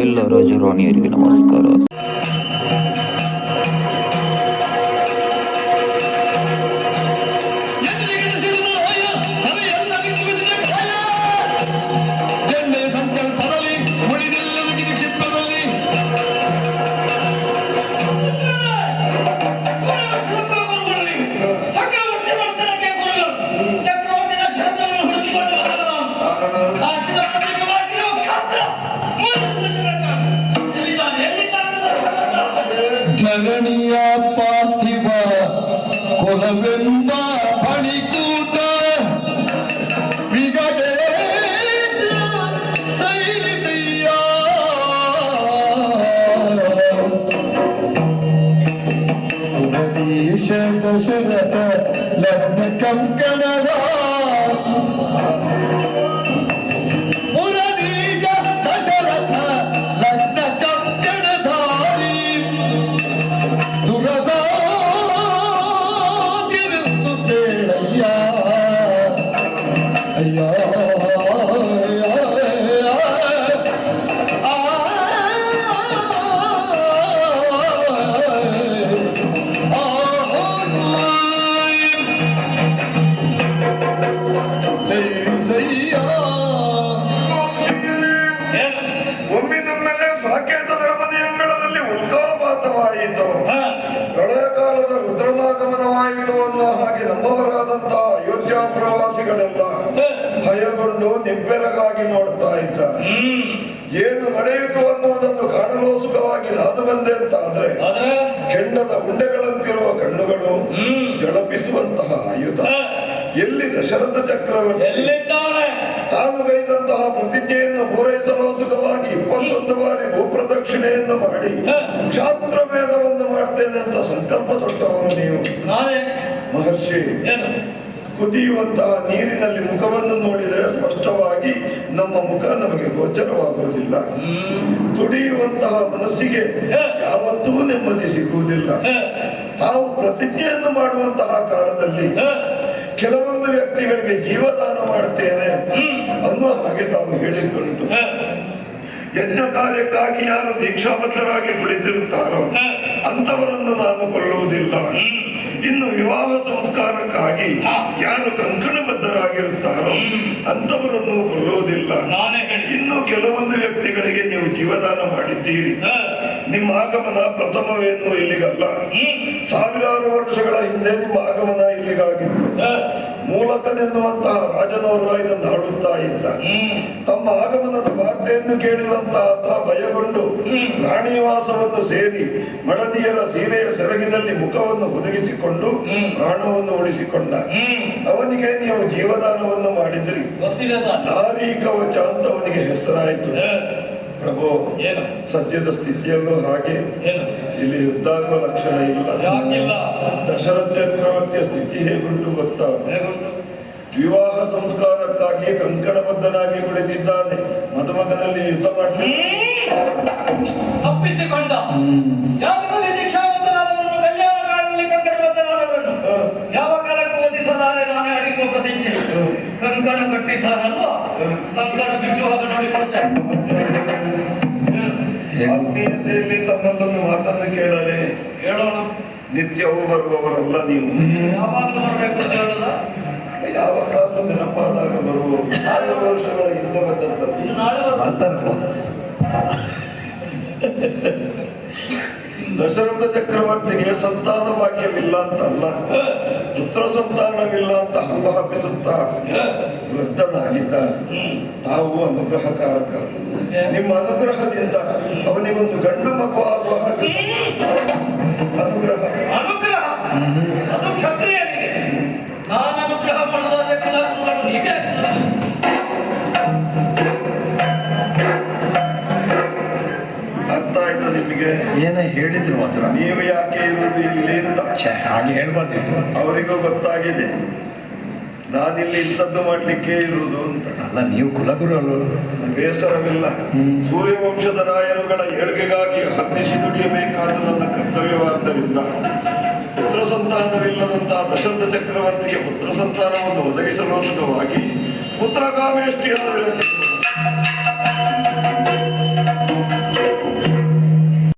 ಎಲ್ಲ ರಾಜರಾಣಿಯರಿಗೆ ನಮಸ್ಕಾರ దశరథ లగ్న కంకణరా ರುದ್ರನಾಗಮನವಾಯಿತು ಅನ್ನೋ ಹಾಗೆ ನಮ್ಮವರಾದಂತಹ ಅಯೋಧ್ಯ ಪ್ರವಾಸಿಗಳೆಲ್ಲ ಭಯಗೊಂಡು ನಿಬ್ಬೆರಗಾಗಿ ನೋಡ್ತಾ ಇದ್ದಾರೆ. ಏನು ನಡೆಯಿತು ಅನ್ನುವುದನ್ನು ಕಾಣಲೋಸುಕವಾಗಿ ನಾನು ಬಂದೆ ಅಂತ ಆದ್ರೆ? ಕೆಂಡದ ಉಂಡೆಗಳಂತಿರುವ ಕಣ್ಣುಗಳು ಜಳಪಿಸುವಂತಹ ಆಯುಧ. ಎಲ್ಲಿ ದಶರಥ ಚಕ್ರವರ್ತಿ? ತಾನು ಕೈದಂತಹ ಪ್ರತಿಜ್ಞೆಯನ್ನು ಪೂರೈಸಲೋಸುಕವಾಗಿ ಇಪ್ಪತ್ತೊಂದು ಬಾರಿ ಭೂಪ್ರದಕ್ಷಿಣೆಯನ್ನು ಮಾಡಿ ಕ್ಷಾತ್ರ ಮಾಡ್ತೇನೆ ಅಂತ ಸಂಕಲ್ಪ ತೊಟ್ಟವರು ನೀವು? ಮಹರ್ಷಿ ಕುದಿಯುವಂತಹ ನೀರಿನಲ್ಲಿ ಮುಖವನ್ನು ನೋಡಿದರೆ ಸ್ಪಷ್ಟವಾಗಿ ನಮ್ಮ ಮುಖ ನಮಗೆ ಗೋಚರವಾಗುವುದಿಲ್ಲ. ತುಡಿಯುವಂತಹ ಮನಸ್ಸಿಗೆ ಯಾವತ್ತೂ ನೆಮ್ಮದಿ ಸಿಗುವುದಿಲ್ಲ. ತಾವು ಪ್ರತಿಜ್ಞೆಯನ್ನು ಮಾಡುವಂತಹ ಕಾಲದಲ್ಲಿ ಕೆಲವೊಂದು ವ್ಯಕ್ತಿಗಳಿಗೆ ಜೀವದಾನ ಮಾಡುತ್ತೇನೆ ಅನ್ನುವ ಹಾಗೆ ತಾವು ಹೇಳಿದ್ದುಂಟು. ಯಜ್ಞ ಕಾರ್ಯಕ್ಕಾಗಿ ಯಾರು ದೀಕ್ಷಾಬದ್ಧರಾಗಿ ಕುಳಿತಿರುತ್ತಾರೋ ಅಂತವರನ್ನು ನಾನು ಕೊಲ್ಲುವುದಿಲ್ಲ. ಇನ್ನು ವಿವಾಹ ಸಂಸ್ಕಾರಕ್ಕಾಗಿ ಯಾರು ಕಂಕಣಬದ್ಧರಾಗಿರುತ್ತಾರೋ ಅಂತವರನ್ನು ಕೊಲ್ಲುವುದಿಲ್ಲ. ಇನ್ನು ಕೆಲವೊಂದು ವ್ಯಕ್ತಿಗಳಿಗೆ ನೀವು ಜೀವದಾನ ಮಾಡಿದ್ದೀರಿ. ನಿಮ್ಮ ಆಗಮನ ಪ್ರಥಮವೇನು ಇಲ್ಲಿಗಲ್ಲ. ಸಾವಿರಾರು ವರ್ಷಗಳ ಹಿಂದೆ ನಿಮ್ಮ ಆಗಮನ ಇಲ್ಲಿಗಾಗಿತ್ತು. ಮೂಲಕನೆನ್ನುವಂತಹ ರಾಜನೋರ್ವ ಇದನ್ನು ಆಡುತ್ತಾ ಇದ್ದ ತಮ್ಮ ಆಗಮನದ ವಾರ್ತೆಯನ್ನು ಕೇಳಿದಂತಹ ಆತ ಭಯಗೊಂಡು ರಾಣಿವಾಸವನ್ನು ಸೇರಿ ಮಡದಿಯರ ಸೀರೆಯ ಸೆರಗಿನಲ್ಲಿ ಮುಖವನ್ನು ಒದಗಿಸಿಕೊಂಡು ಪ್ರಾಣವನ್ನು ಉಳಿಸಿಕೊಂಡ. ಅವನಿಗೆ ನೀವು ಜೀವದಾನವನ್ನು ಮಾಡಿದ್ರಿ. ನಾರಿ ಕವಚ ಅಂತ ಅವನಿಗೆ ಹೆಸರಾಯಿತು. ಪ್ರಭು ಸದ್ಯದ ಸ್ಥಿತಿಯಲ್ಲೂ ಹಾಗೆ. ಇಲ್ಲಿ ಯುದ್ಧಾಗುವ ಲಕ್ಷಣ ಇಲ್ಲ. ದಶರಥ ಚಕ್ರವರ್ತಿಯ ಸ್ಥಿತಿ ಹೇಗುಂಟು ಗೊತ್ತಾ? ವಿವಾಹ ಸಂಸ್ಕಾರಕ್ಕಾಗಿ ಕಂಕಣಬದ್ಧನಾಗಿ ಕುಳಿತಿದ್ದಾನೆ. ಮದುಮಗನಲ್ಲಿ ಯುದ್ಧ ತಪ್ಪಿಸಿಕೊಂಡ. ಕಾಲದಲ್ಲಿ ಯಾವ ಕಾಲಕ್ಕೂ ಓದಿಸಲಾರೆ ನಾನೇ ಅಡಿಗೆ ಪ್ರತಿಜ್ಞೆ. ಕಂಕಣ ಕಟ್ಟಿದ್ದಾರಲ್ವ ಕಂಕಣ ಬಿಚ್ಚುವಾಗ ನೋಡಿಕೊಳ್ತೇನೆ ಆತ್ಮೀಯತೆಯಲ್ಲಿ ತಮ್ಮಲ್ಲೊಂದು ಮಾತನ್ನು ಕೇಳಲೆ. ಹೇಳೋಣ. ನಿತ್ಯವೂ ಬರುವವರಲ್ಲ ನೀವು. ಯಾವ ಕಾಲ ನೆನಪಾದಾಗ ಬರುವವರು. ಸಾವಿರ ವರ್ಷಗಳ ಹಿಂದೆ ಬಂದಂತ ಬರ್ತಾರೆ. ದಶರಥ ಚಕ್ರವರ್ತಿಗೆ ಸಂತಾನ ಭಾಗ್ಯವಿಲ್ಲ ಅಂತಲ್ಲ. ಪುತ್ರ ಸಂತಾನವಿಲ್ಲ ಅಂತ ಹಂಬ ಹಬ್ಬಿಸುತ್ತಾ ವೃದ್ಧನಾಗಿದ್ದ ತಾವು ಅನುಗ್ರಹಕಾರಕ ನಿಮ್ಮ ಅನುಗ್ರಹದಿಂದ ಅವನಿಗೊಂದು ಗಂಡು ಮಗು ಆಗುವ ಹಾಗೆ ನೀವು ಯಾಕೆ ಇರುವುದು ಇಲ್ಲಿ ಅಂತ? ಹಾಗೆ ಹೇಳ್ಬಾರ್ದಿತ್ತು ಅವರಿಗೂ ಗೊತ್ತಾಗಿದೆ. ನಾನಿಲ್ಲಿ ಇಂಥದ್ದು ಮಾಡಲಿಕ್ಕೆ ಇರುವುದು ಅಂತ. ಅಲ್ಲ ನೀವು ಕುಲಗುರು ಅಲ್ವ? ಬೇಸರವಿಲ್ಲ. ಸೂರ್ಯವಂಶದ ರಾಯರುಗಳ ಏಳ್ಗೆಗಾಗಿ ಹರ್ನಿಸಿ ದುಡಿಯಬೇಕಾದ ನನ್ನ ಕರ್ತವ್ಯವಾದ್ದರಿಂದ ಪುತ್ರ ಸಂತಾನವಿಲ್ಲದಂತಹ ದಶರಥ ಚಕ್ರವರ್ತಿಗೆ ಪುತ್ರ ಸಂತಾನವನ್ನು ಒದಗಿಸಲು ಸುಖವಾಗಿ ಪುತ್ರಕಾಮೇಷ್ಟಿಯನ್ನು ವಿರಚಿಸಿ